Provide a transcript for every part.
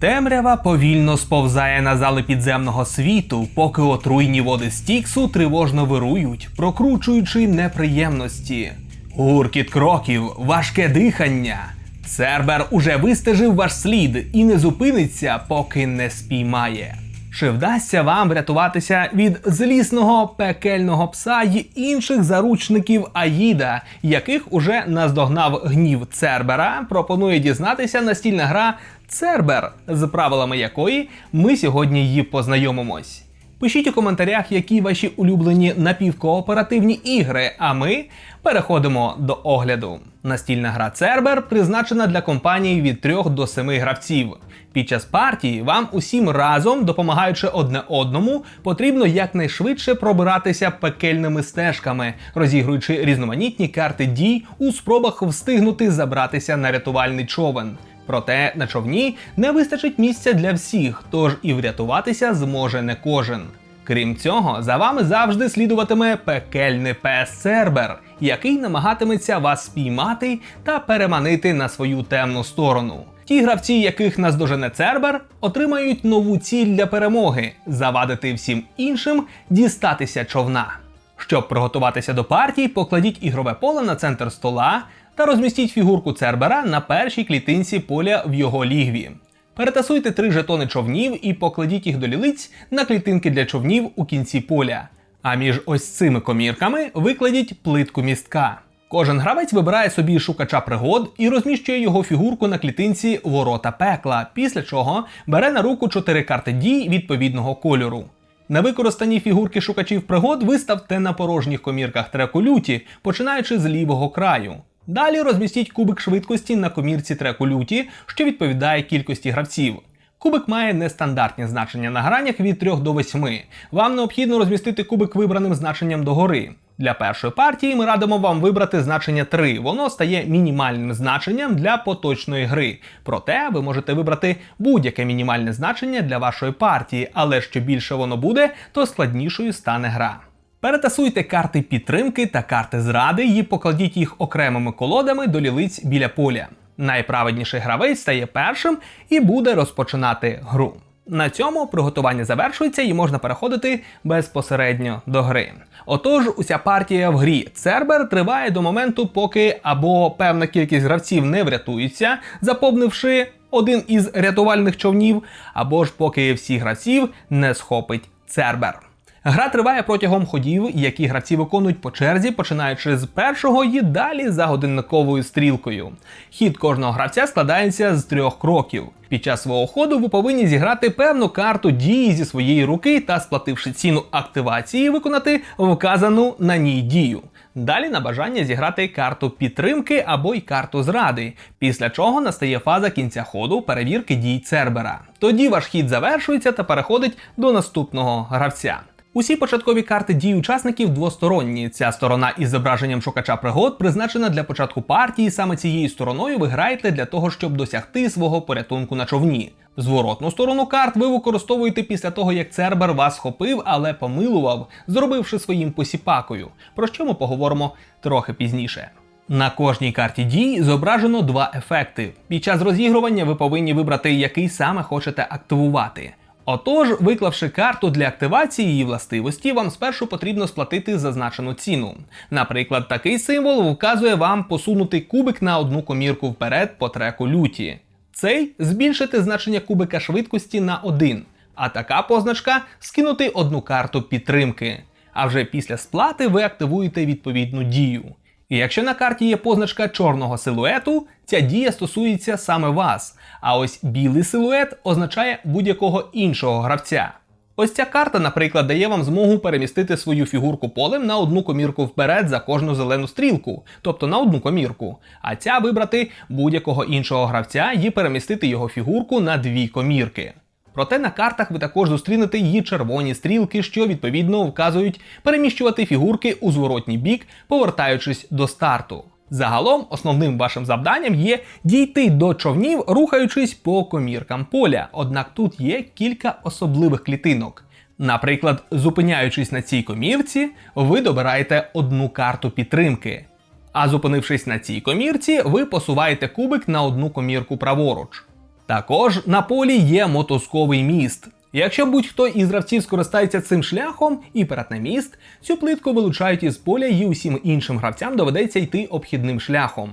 Темрява повільно сповзає на зали підземного світу, поки отруйні води Стіксу тривожно вирують, прокручуючи неприємності. Гуркіт кроків, важке дихання. Цербер уже вистежив ваш слід і не зупиниться, поки не спіймає. Чи вдасться вам врятуватися від злісного пекельного пса й інших заручників Аїда, яких уже наздогнав гнів Цербера? Пропонує дізнатися настільна гра Цербер, з правилами якої ми сьогодні її познайомимось. Пишіть у коментарях, які ваші улюблені напівкооперативні ігри, а ми переходимо до огляду. Настільна гра Цербер призначена для компаній від 3 до 7 гравців. Під час партії вам усім разом, допомагаючи одне одному, потрібно якнайшвидше пробиратися пекельними стежками, розігруючи різноманітні карти дій у спробах встигнути забратися на рятувальний човен. Проте на човні не вистачить місця для всіх, тож і врятуватися зможе не кожен. Крім цього, за вами завжди слідуватиме пекельний пес Цербер, який намагатиметься вас спіймати та переманити на свою темну сторону. Ті гравці, яких наздожене Цербер, отримають нову ціль для перемоги завадити всім іншим дістатися човна. Щоб приготуватися до партії, покладіть ігрове поле на центр стола та розмістіть фігурку Цербера на першій клітинці поля в його лігві. Перетасуйте три жетони човнів і покладіть їх до лілиць на клітинки для човнів у кінці поля. А між ось цими комірками викладіть плитку містка. Кожен гравець вибирає собі шукача пригод і розміщує його фігурку на клітинці ворота пекла, після чого бере на руку чотири карти дій відповідного кольору. На використані фігурки шукачів пригод виставте на порожніх комірках треку люті, починаючи з лівого краю. Далі розмістіть кубик швидкості на комірці треку люті, що відповідає кількості гравців. Кубик має нестандартні значення на гранях від 3 до 8. Вам необхідно розмістити кубик вибраним значенням догори. Для першої партії ми радимо вам вибрати значення 3. Воно стає мінімальним значенням для поточної гри. Проте ви можете вибрати будь-яке мінімальне значення для вашої партії, але що більше воно буде, то складнішою стане гра. Перетасуйте карти підтримки та карти зради і покладіть їх окремими колодами до лілиць біля поля. Найправедніший гравець стає першим і буде розпочинати гру. На цьому приготування завершується і можна переходити безпосередньо до гри. Отож, уся партія в грі Цербер триває до моменту, поки або певна кількість гравців не врятується, заповнивши один із рятувальних човнів, або ж поки всі гравців не схопить Цербер. Гра триває протягом ходів, які гравці виконують по черзі, починаючи з першого і далі за годинниковою стрілкою. Хід кожного гравця складається з трьох кроків. Під час свого ходу ви повинні зіграти певну карту дії зі своєї руки та, сплативши ціну активації, виконати вказану на ній дію. Далі на бажання зіграти карту підтримки або й карту зради, після чого настає фаза кінця ходу перевірки дій Цербера. Тоді ваш хід завершується та переходить до наступного гравця. Усі початкові карти дій учасників двосторонні. Ця сторона із зображенням шукача пригод призначена для початку партії. Саме цією стороною ви граєте для того, щоб досягти свого порятунку на човні. Зворотну сторону карт ви використовуєте після того, як Цербер вас схопив, але помилував, зробивши своїм посіпакою, про що ми поговоримо трохи пізніше. На кожній карті дій зображено два ефекти. Під час розігрування ви повинні вибрати, який саме хочете активувати. Отож, виклавши карту для активації її властивості, вам спершу потрібно сплатити зазначену ціну. Наприклад, такий символ вказує вам посунути кубик на одну комірку вперед по треку люті. Цей збільшити значення кубика швидкості на 1, а така позначка скинути одну карту підтримки. А вже після сплати ви активуєте відповідну дію. І якщо на карті є позначка чорного силуету, ця дія стосується саме вас. А ось білий силует означає будь-якого іншого гравця. Ось ця карта, наприклад, дає вам змогу перемістити свою фігурку полем на одну комірку вперед за кожну зелену стрілку, тобто на одну комірку. А ця вибрати будь-якого іншого гравця і перемістити його фігурку на дві комірки. Проте на картах ви також зустрінете її червоні стрілки, що відповідно вказують переміщувати фігурки у зворотній бік, повертаючись до старту. Загалом, основним вашим завданням є дійти до човнів, рухаючись по коміркам поля. Однак тут є кілька особливих клітинок. Наприклад, зупиняючись на цій комірці, ви добираєте одну карту підтримки. А зупинившись на цій комірці, ви посуваєте кубик на одну комірку праворуч. Також на полі є мотузковий міст. Якщо будь-хто із гравців скористається цим шляхом і перетне міст, цю плитку вилучають із поля і усім іншим гравцям доведеться йти обхідним шляхом.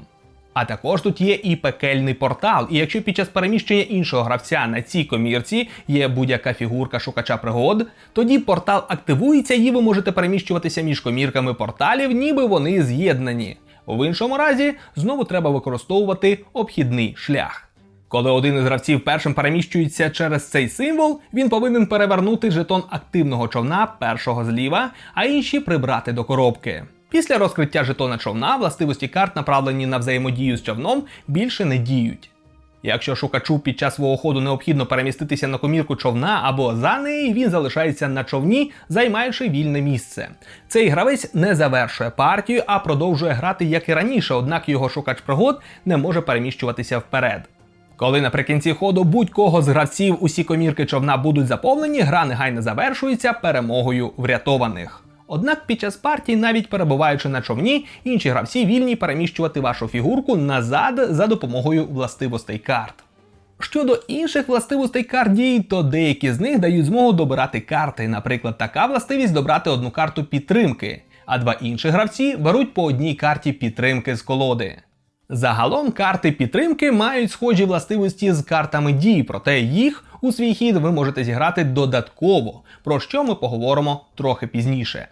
А також тут є і пекельний портал, і якщо під час переміщення іншого гравця на цій комірці є будь-яка фігурка шукача пригод, тоді портал активується і ви можете переміщуватися між комірками порталів, ніби вони з'єднані. В іншому разі знову треба використовувати обхідний шлях. Коли один із гравців першим переміщується через цей символ, він повинен перевернути жетон активного човна першого зліва, а інші прибрати до коробки. Після розкриття жетона човна властивості карт, направлені на взаємодію з човном, більше не діють. Якщо шукачу під час свого ходу необхідно переміститися на комірку човна або за неї, він залишається на човні, займаючи вільне місце. Цей гравець не завершує партію, а продовжує грати як і раніше, однак його шукач пригод не може переміщуватися вперед. Коли наприкінці ходу будь-кого з гравців усі комірки човна будуть заповнені, гра негайно завершується перемогою врятованих. Однак під час партії, навіть перебуваючи на човні, інші гравці вільні переміщувати вашу фігурку назад за допомогою властивостей карт. Щодо інших властивостей карт дій, то деякі з них дають змогу добирати карти. Наприклад, така властивість добрати одну карту підтримки, а два інші гравці беруть по одній карті підтримки з колоди. Загалом карти підтримки мають схожі властивості з картами дій, проте їх у свій хід ви можете зіграти додатково, про що ми поговоримо трохи пізніше.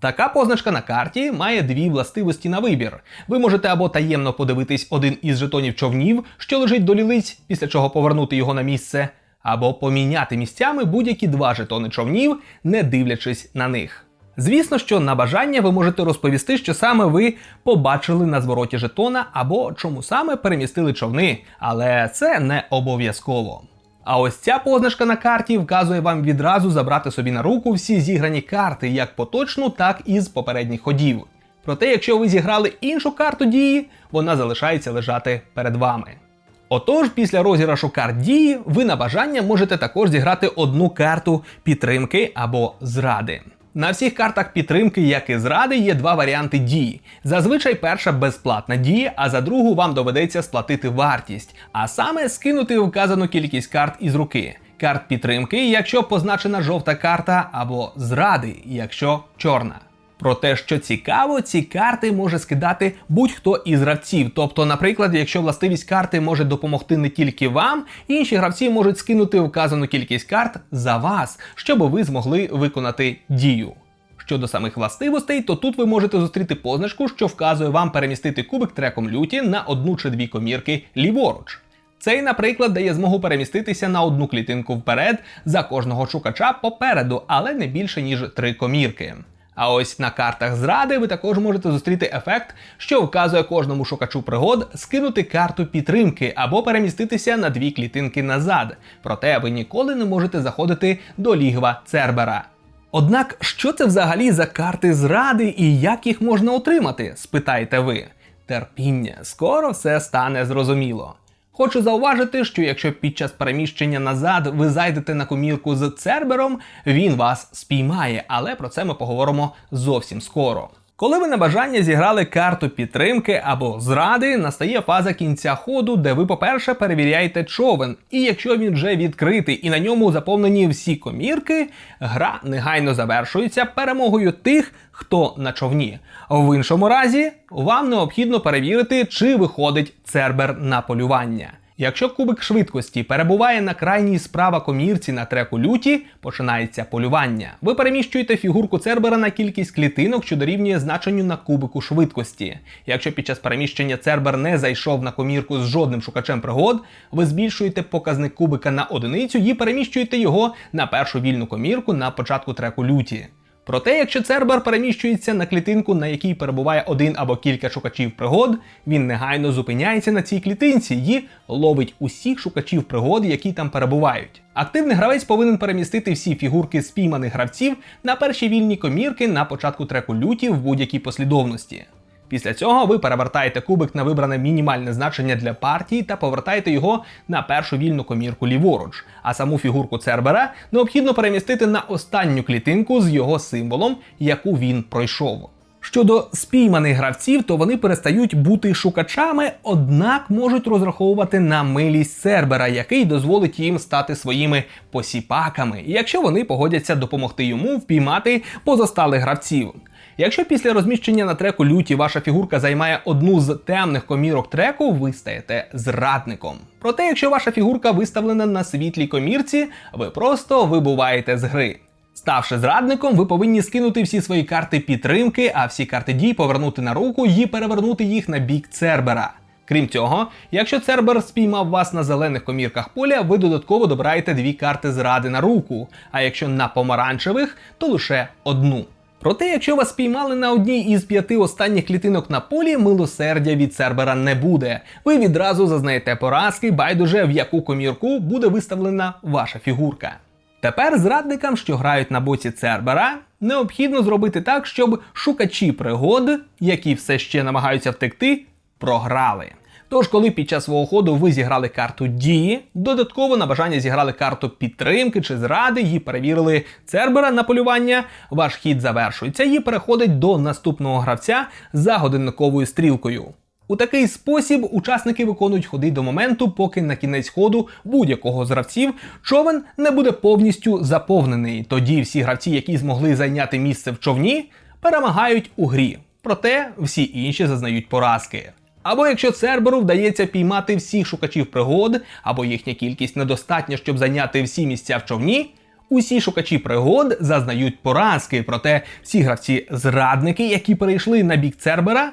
Така позначка на карті має дві властивості на вибір. Ви можете або таємно подивитись один із жетонів човнів, що лежить до лілиць, після чого повернути його на місце, або поміняти місцями будь-які два жетони човнів, не дивлячись на них. Звісно, що на бажання ви можете розповісти, що саме ви побачили на звороті жетона або чому саме перемістили човни, але це не обов'язково. А ось ця позначка на карті вказує вам відразу забрати собі на руку всі зіграні карти, як поточну, так і з попередніх ходів. Проте, якщо ви зіграли іншу карту дії, вона залишається лежати перед вами. Отож, після розіграшу карт дії, ви на бажання можете також зіграти одну карту підтримки або зради. На всіх картах підтримки, як і зради, є два варіанти дії. Зазвичай перша безплатна дія, а за другу вам доведеться сплатити вартість, а саме скинути вказану кількість карт із руки. Карт підтримки, якщо позначена жовта карта, або зради, якщо чорна. Про те, що цікаво, ці карти може скидати будь-хто із гравців. Тобто, наприклад, якщо властивість карти може допомогти не тільки вам, інші гравці можуть скинути вказану кількість карт за вас, щоб ви змогли виконати дію. Щодо самих властивостей, то тут ви можете зустріти позначку, що вказує вам перемістити кубик треком люті на одну чи дві комірки ліворуч. Цей, наприклад, дає змогу переміститися на одну клітинку вперед за кожного шукача попереду, але не більше ніж три комірки. А ось на картах зради ви також можете зустріти ефект, що вказує кожному шукачу пригод скинути карту підтримки або переміститися на дві клітинки назад. Проте ви ніколи не можете заходити до лігва Цербера. Однак, що це взагалі за карти зради і як їх можна отримати? спитаєте ви. Терпіння, скоро все стане зрозуміло. Хочу зауважити, що якщо під час переміщення назад ви зайдете на комірку з Цербером, він вас спіймає, але про це ми поговоримо зовсім скоро. Коли ви на бажання зіграли карту підтримки або зради, настає фаза кінця ходу, де ви, по-перше, перевіряєте човен. І якщо він вже відкритий і на ньому заповнені всі комірки, гра негайно завершується перемогою тих, хто на човні. В іншому разі, вам необхідно перевірити, чи виходить цербер на полювання. Якщо кубик швидкості перебуває на крайній справа комірці на треку люті, починається полювання. Ви переміщуєте фігурку Цербера на кількість клітинок, що дорівнює значенню на кубику швидкості. Якщо під час переміщення Цербер не зайшов на комірку з жодним шукачем пригод, ви збільшуєте показник кубика на одиницю і переміщуєте його на першу вільну комірку на початку треку люті. Проте, якщо Цербер переміщується на клітинку, на якій перебуває один або кілька шукачів пригод, він негайно зупиняється на цій клітинці і ловить усіх шукачів пригод, які там перебувають. Активний гравець повинен перемістити всі фігурки спійманих гравців на перші вільні комірки на початку треку люті в будь-якій послідовності. Після цього ви перевертаєте кубик на вибране мінімальне значення для партії та повертаєте його на першу вільну комірку ліворуч. А саму фігурку Цербера необхідно перемістити на останню клітинку з його символом, яку він пройшов. Щодо спійманих гравців, то вони перестають бути шукачами, однак можуть розраховувати на милість Цербера, який дозволить їм стати своїми посіпаками, якщо вони погодяться допомогти йому впіймати позосталих гравців. Якщо після розміщення на треку люті ваша фігурка займає одну з темних комірок треку, ви стаєте зрадником. Проте, якщо ваша фігурка виставлена на світлій комірці, ви просто вибуваєте з гри. Ставши зрадником, ви повинні скинути всі свої карти підтримки, а всі карти дій повернути на руку і перевернути їх на бік Цербера. Крім цього, якщо Цербер спіймав вас на зелених комірках поля, ви додатково добираєте дві карти зради на руку, а якщо на помаранчевих, то лише одну. Проте, якщо вас спіймали на одній із п'яти останніх клітинок на полі, милосердя від Цербера не буде. Ви відразу зазнаєте поразки, байдуже в яку комірку буде виставлена ваша фігурка. Тепер зрадникам, що грають на боці Цербера, необхідно зробити так, щоб шукачі пригод, які все ще намагаються втекти, програли. Тож, коли під час свого ходу ви зіграли карту дії, додатково на бажання зіграли карту підтримки чи зради, і перевірили Цербера на полювання, ваш хід завершується і переходить до наступного гравця за годинниковою стрілкою. У такий спосіб учасники виконують ходи до моменту, поки на кінець ходу будь-якого з гравців човен не буде повністю заповнений. Тоді всі гравці, які змогли зайняти місце в човні, перемагають у грі. Проте всі інші зазнають поразки. Або якщо Церберу вдається піймати всіх шукачів пригод, або їхня кількість недостатня, щоб зайняти всі місця в човні, усі шукачі пригод зазнають поразки, проте всі гравці-зрадники, які перейшли на бік Цербера,